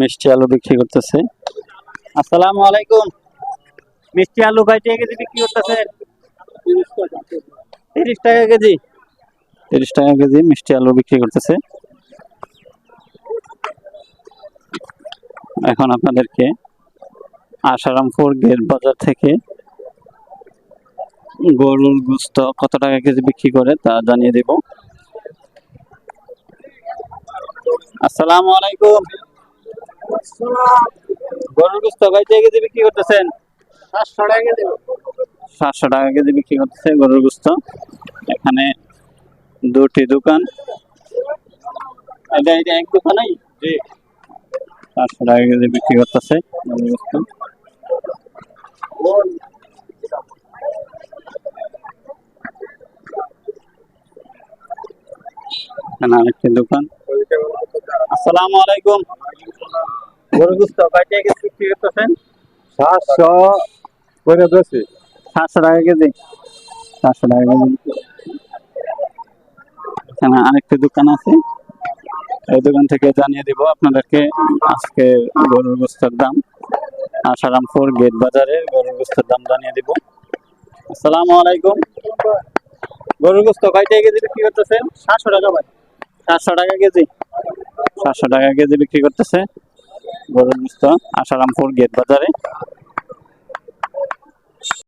মিষ্টি আলু বিক্রি করতেছে। আসসালামু আলাইকুম। মিষ্টি আলু কয় টাকা কেজি বিক্রি করতেছেন তিরিশ টাকা কেজি। তিরিশ টাকা কেজি মিষ্টি আলু বিক্রি করতেছে। এখন আপনাদেরকে আশারামপুর গেট বাজার থেকে গরুর গুস্ত কত টাকা কেজি বিক্রি করে তা জানিয়ে দেব। আসসালামু আলাইকুম। গরুর গুস্ত কেজি বিক্রি করতেছেন? সাতশো টাকা কেজি। সাতশো টাকা কেজি বিক্রি করতেছে গরুর গুস্ত। এখানে দুটি দোকান। এটা এটা এক দোকানেই? সাতশো টাকা কেজি বিক্রি করতেছে গরুর গুস্ত। এখানে আরেকটি দোকান। আসসালামু আলাইকুম। গরুর গুস্ত কয় টাকা কেজি বিক্রি করতেছেন? সাতশো করে বেশি সাতশো টাকা কেজি। সাতশো টাকা কেজি। এখানে আরেকটি দোকান আছে। এই দোকান থেকে জানিয়ে দিব আপনাদেরকে আজকে গরুর গোস্তের দাম। আসারামপুর গেট বাজারে গরুর গোস্তের দাম জানিয়ে দিব। আসসালামু আলাইকুম। গরুর গোস্ত কয় টাকা কেজি বিক্রি করতেছেন? সাতশো টাকা ভাই। সাতশো টাকা কেজি। সাতশো টাকা কেজি বিক্রি করতেছে। গরুর আশারামপুর গেট বাজারে।